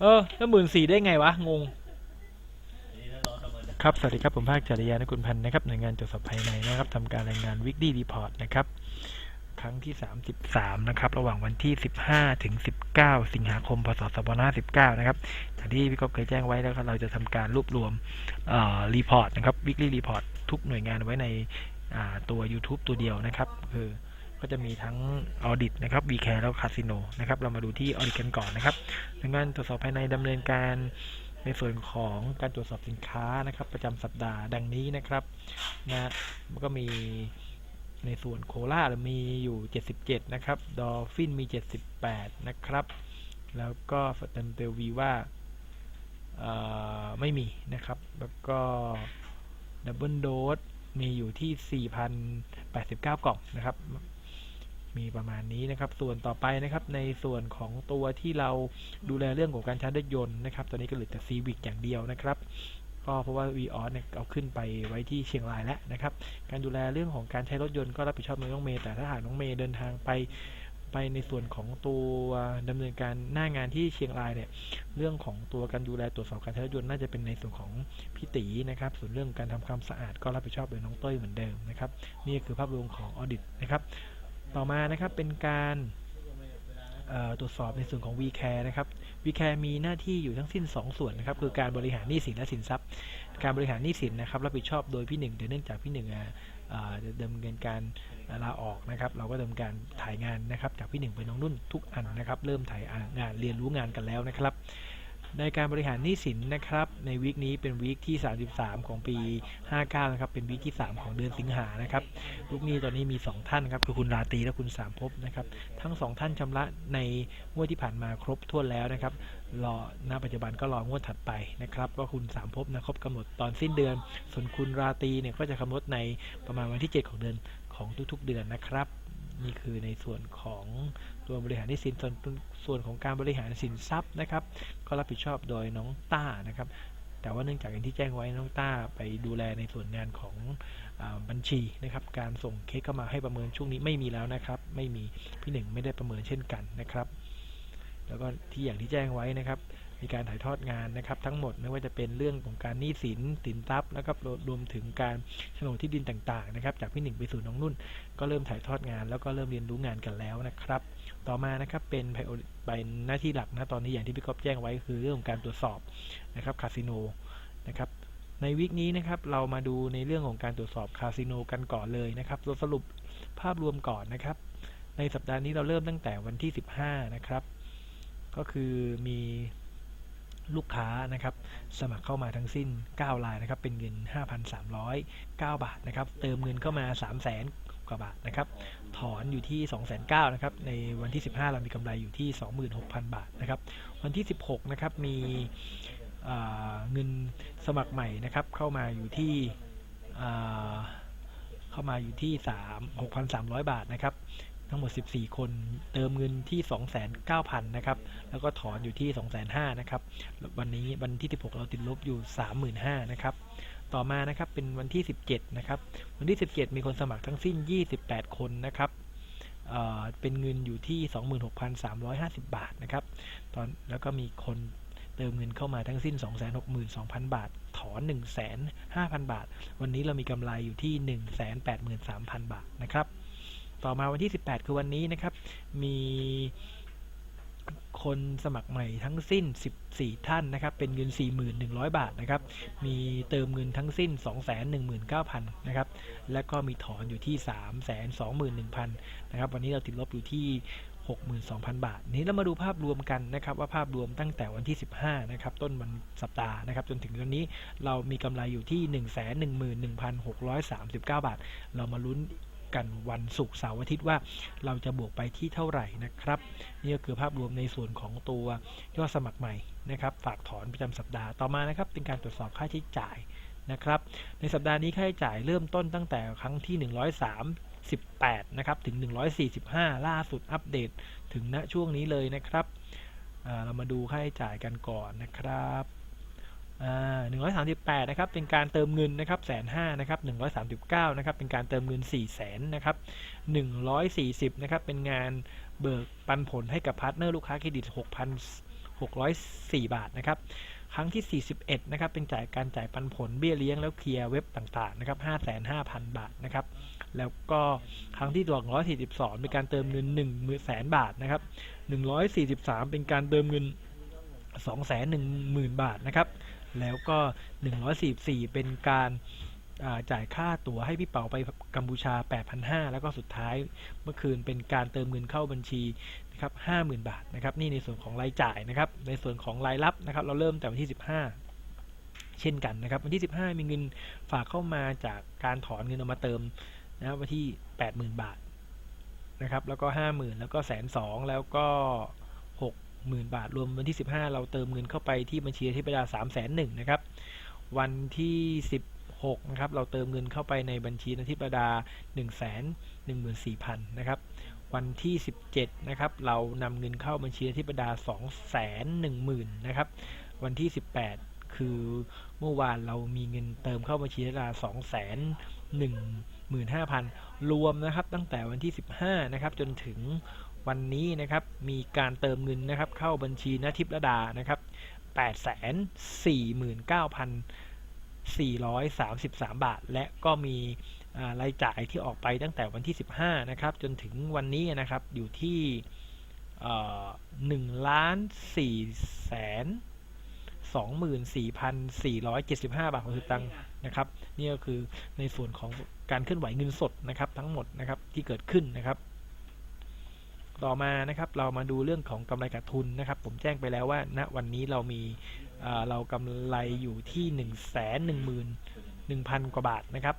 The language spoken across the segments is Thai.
เออแล้วหมื่นสี่ได้ไงวะ งง ครับ สวัสดีครับ ผมภาคจริยานกุลพันธ์นะครับหน่วยงานตรวจสอบภายในนะครับทำการรายงาน weekly report นะครับ ครั้งที่ 33 นะครับ ระหว่างวันที่ 15 ถึง 19 สิงหาคม พศ 2519 นะครับอย่างที่พี่ก๊อฟเคยแจ้งไว้แล้วครับเราจะทำการรวบรวมเอ่อ report นะครับ weekly report ทุกหน่วยงานไว้ในตัว YouTube ตัวเดียวนะครับคือก็จะมีทั้ง audit นะครับ vcare แล้ว casino นะครับ เรามาดูที่ audit กันก่อนนะครับ หน่วยงานตรวจสอบภายในดำเนินการในส่วนของการตรวจสอบสินค้านะครับ ประจำสัปดาห์ดังนี้นะครับนะมันก็มีในส่วนโคราชมีอยู่ 77 นะครับ ดอฟฟินมี 78 นะครับ แล้วก็สแตมเปลวีว่าไม่มีนะครับ แล้วก็ดับเบิลโดสมีอยู่ที่ 4,089 กล่องนะครับ มีประมาณนี้นะครับ ส่วนต่อไปนะครับในส่วนของตัวที่เราดูแลเรื่องของการใช้รถยนต์นะครับ ตอนนี้ก็เหลือแต่ซีวิกอย่างเดียวนะครับก็เพราะว่า v ีออสเนี่ยเอาขึ้นไปไว้ที่เชียงรายแล้วนะครับ การดูแลเรื่องของการใช้รถยนต์ก็รับผิดชอบโดยน้องเมย์แต่ถ้าหากน้องเมย์เดินทางไปไปในส่วนของตัวดำเนินการหน้างานที่เชียงรายเนี่ยเรื่องของตัวการดูแลตรวจสอบการใช้รถยนต์น่าจะเป็นในส่วนของพี่ตีนะครับ ส่วนเรื่องการทำความสะอาดก็รับผิดชอบโดยน้องเต้ยเหมือนเดิมนะครับ นี่คือภาพรวมของออดิตนะครับ ต่อมานะครับเป็นการตรวจสอบในส่วนของ VCare นะครับ VCare มีหน้าที่อยู่ทั้งสิ้น 2 ส่วนนะครับ คือการบริหารหนี้สินและสินทรัพย์ การบริหารหนี้สินนะครับรับผิดชอบโดยพี่หนึ่งแต่เนื่องจากพี่หนึ่งอะอ่าจะดำเนินการลาออกนะครับ เราก็ดำเนินการถ่ายงานนะครับ จากพี่หนึ่งไปน้องนุ่นทุกอันนะครับ เริ่มถ่ายงานเรียนรู้งานกันแล้วนะครับ ในการบริหารหนี้สินนะครับ ในวีคนี้เป็นวีคที่ 33 ของปี 59 นะครับ เป็นวีคที่ 3 ของเดือนสิงหานะครับ ลูกหนี้ตอนนี้มี 2 ท่านครับ คือคุณราตรีและคุณสามภพนะครับ ทั้ง 2 ท่านชำระในงวดที่ผ่านมาครบถ้วนแล้วนะครับ รอ ณ ปัจจุบันก็รองวดถัดไปนะครับ ก็คุณสามภพนะครบกำหนดตอนสิ้นเดือน ส่วนคุณราตรีเนี่ยก็จะกำหนดในประมาณวันที่ 7 ของเดือนของทุกๆเดือนนะครับ นี่คือในส่วนของตัวบริหารหนี้สินส่วนส่วนของการบริหารสินทรัพย์นะครับ ก็รับผิดชอบโดยน้องต้านะครับ แต่ว่าเนื่องจากอย่างที่แจ้งไว้น้องต้าไปดูแลในส่วนงานของอบัญชีนะครับ การส่งเค้กเข้ามาให้ประเมินช่วงนี้ไม่มีแล้วนะครับ ไม่มีพี่หนึ่งไม่ได้ประเมินเช่นกันนะครับ แล้วก็ที่อย่างที่แจ้งไว้นะครับ มีการถ่ายทอดงานนะครับทั้งหมดไม่ว่าจะเป็นเรื่องของการหนี้สินสินทรัพย์แล้วก็รวมถึงการโฉนดที่ดินต่างๆนะครับจากพี่หนึ่งไปสู่น้องนุ่น ก็เริ่มถ่ายทอดงาน แล้วก็เริ่มเรียนรู้งานกันแล้วนะครับ ต่อมานะครับเป็นเป็นหน้าที่หลักนะตอนนี้อย่างที่พี่ก๊อฟแจ้งไว้คือเรื่องของการตรวจสอบนะครับคาสิโนนะครับในวิกนี้นะครับเรามาดูในเรื่องของการตรวจสอบคาสิโนกันก่อนเลยนะครับสรุปภาพรวมก่อนนะครับ ในสัปดาห์นี้เราเริ่มตั้งแต่วันที่ 15 นะครับ ก็คือมี ลูกค้านะครับ สมัครเข้ามาทั้งสิ้น 9 รายนะครับ เป็นเงิน 5,309 บาทนะครับ เติมเงินเข้ามา 300,000กว่าบาทนะครับ ถอนอยู่ที่209,000นะครับ ในวันที่ 15 เรามีกำไรอยู่ที่ 26,000 บาทนะครับ วันที่ 16 นะครับ มีเงินสมัครใหม่นะครับ เข้ามาอยู่ที่เข้ามาอยู่ที่ 3 6,300 บาทนะครับ ทั้งหมด 14 คน เติมเงินที่ 29,000 นะครับ แล้วก็ถอนอยู่ที่ 2,500นะครับ วันนี้วันที่ 16 เราติดลบอยู่ 35,000นะครับ ต่อมานะครับเป็นวันที่ 17 นะครับ วันที่ 17 มีคนสมัครทั้งสิ้น 28 คนนะครับเเป็นเงินอยู่ที่ 26,350 บาทนะครับ ตอนแล้วก็มีคนเติมเงินเข้ามาทั้งสิ้น 262,000 บาท ถอน 1,500 0 บาท วันนี้เรามีกำไรอยู่ที่ 183,000 บาทนะครับ ต่อมาวันที่ 18 คือวันนี้นะครับ มีคนสมัครใหม่ทั้งสิ้น 14 ท่านนะครับ เป็นเงิน 4,100 บาทนะครับ มีเติมเงินทั้งสิ้น 219,000 นะครับ และก็มีถอนอยู่ที่ 321,000 นะครับ วันนี้เราติดลบอยู่ที่ 62,000 บาท นี้เรามาดูภาพรวมกันนะครับ ว่าภาพรวมตั้งแต่วันที่ 15 นะครับ ต้นวันสัปดาห์นะครับ จนถึงวันนี้เรามีกำไรอยู่ที่ 111,639 บาท เรามาลุ้น กันวันศุกร์เสาร์อาทิตย์ว่าเราจะบวกไปที่เท่าไหร่นะครับ นี่ก็คือภาพรวมในส่วนของตัวยอดสมัครใหม่นะครับ ฝากถอนประจำสัปดาห์ต่อมานะครับ เป็นการตรวจสอบค่าใช้จ่ายนะครับ ในสัปดาห์นี้ค่าใช้จ่ายเริ่มต้นตั้งแต่ครั้งที่ 138 นะครับ ถึง 145 ล่าสุดอัปเดตถึงณช่วงนี้เลยนะครับเรามาดูค่าใช้จ่ายกันก่อนนะครับ หนึ่งร้อยสามสิบแปดนะครับ เป็นการเติมเงินนะครับแสนห้านะครับหนึ่งร้อยสามสิบเก้านะครับ เป็นการเติมเงินสี่แสนนะครับหนึ่งร้อยสี่สิบนะครับ เป็นงานเบิกปันผลให้กับพาร์ทเนอร์ลูกค้าเครดิตหกพัน604บาทนะครับ ครั้งที่ 41 นะครับ เป็นจ่ายการจ่ายปันผลเบี้ยเลี้ยงแล้วเคลียร์เว็บต่างๆ นะครับ 55,000 บาทนะครับ แล้วก็ครั้งที่242เป็นการเติมเงิน1 0 0 0 0บาทนะครับ 143 เป็นการเติมเงิน 210,000 บาทนะครับ แล้วก็ 144 เป็นการาจ่ายค่าตั๋วให้พี่เป๋าไปกัมพูชา 8,500 แล้วก็สุดท้ายเมื่อคืนเป็นการเติมเงินเข้าบัญชีนะครับ50,000 บาทนะครับ นี่ในส่วนของรายจ่ายนะครับ ในส่วนของรายรับนะครับ เราเริ่มแต่วันที่ 15 เช่นกันนะครับ วันที่ 15 มีเงินฝากเข้ามาจากการถอนเงินเอามาเติมนะครับวันที่ 80,000 บาทนะครับ แล้วก็ 50,000 แล้วก็แสนสองแล้วก็ 60,000บาท รวมวันที่ 15 เราเติมเงินเข้าไปที่บัญชีที่ประดา3 1 0 0 0นะครับ วันที่ 16นะครับ เราเติมเงินเข้าไปในบัญชีนทิประดา 1 1 4 0 0 0นะครับ วันที่ 17นะครับ เรานำเงินเข้าบัญชีนทิประดา 2 1 0 0 0 0นะครับ วันที่ 18 คือเมื่อวานเรามีเงินเติมเข้าบัญชีนทิประดา 2 1 15,000 รวมนะครับตั้งแต่วันที่ 15 นะครับ จนถึง วันนี้นะครับมีการเติมเงินนะครับเข้าบัญชีนทิประดานะครับ849,433 บาท และก็มีรายจ่ายที่ออกไปตั้งแต่วันที่ 15 นะครับ จนถึงวันนี้นะครับอยู่ที่หนึ่งล้านสี่แสนสองหมื่นสี่พันสี่ร้อยเจ็ดสิบห้าบาทหกสิบตังค์นะครับนี่ก็คือในส่วนของการเคลื่อนไหวเงินสดนะครับทั้งหมดนะครับที่เกิดขึ้นนะครับ ต่อมานะครับเรามาดูเรื่องของกำไรขาดทุนนะครับ ผมแจ้งไปแล้วว่าณวันนี้เรามีเรากำไรอยู่ที่หนึ่งแสนหนึ่งหมื่นหนึ่งพันกว่าบาทนะครับ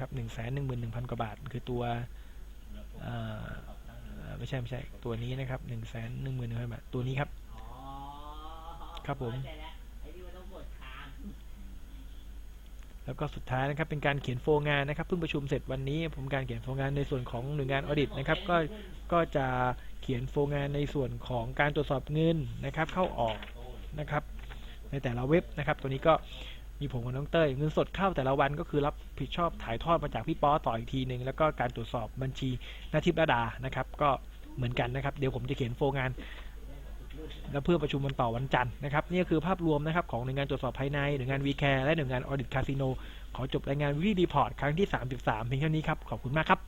ครับหนึ่งแสนหนึ่งหมื่นหนึ่งพันกว่าบาท คือตัวไม่ใช่ไม่ใช่ตัวนี้นะครับหนึ่งแสนหนึ่งหมื่นหนึ่งพันบาทตัวนี้ครับ ครับผม เข้าใจแล้วไอ้ที่มันต้องปวดคาง แล้วก็สุดท้ายนะครับเป็นการเขียนโฟงานนะครับเพิ่งประชุมเสร็จวันนี้ผมการเขียนโฟงานในส่วนของหน่วยงานออดิตนะครับก็ก็จะเขียนโฟงานในส่วนของการตรวจสอบเงินนะครับ เข้าออกนะครับ ในแต่ละเว็บนะครับ ตัวนี้ก็มีผมกับน้องเต้ยเงินสดเข้าแต่ละวันก็คือรับผิดชอบถ่ายทอดมาจากพี่ป๊อต่ออีกทีหนึ่งแล้วก็การตรวจสอบบัญชีนาทิพย์ระดานะครับ ก็เหมือนกันนะครับ เดี๋ยวผมจะเขียนโฟงาน และเพื่อประชุมวันต่อวันจันทร์นะครับนี่คือภาพรวมนะครับของหน่วยงานตรวจสอบภายในหน่วยงานวีแคร์และหน่วยงาน Audit Casino ขอจบรายงานวิดีพอร์ตครั้งที่ 33เพียงเท่านี้ครับขอบคุณมากครับ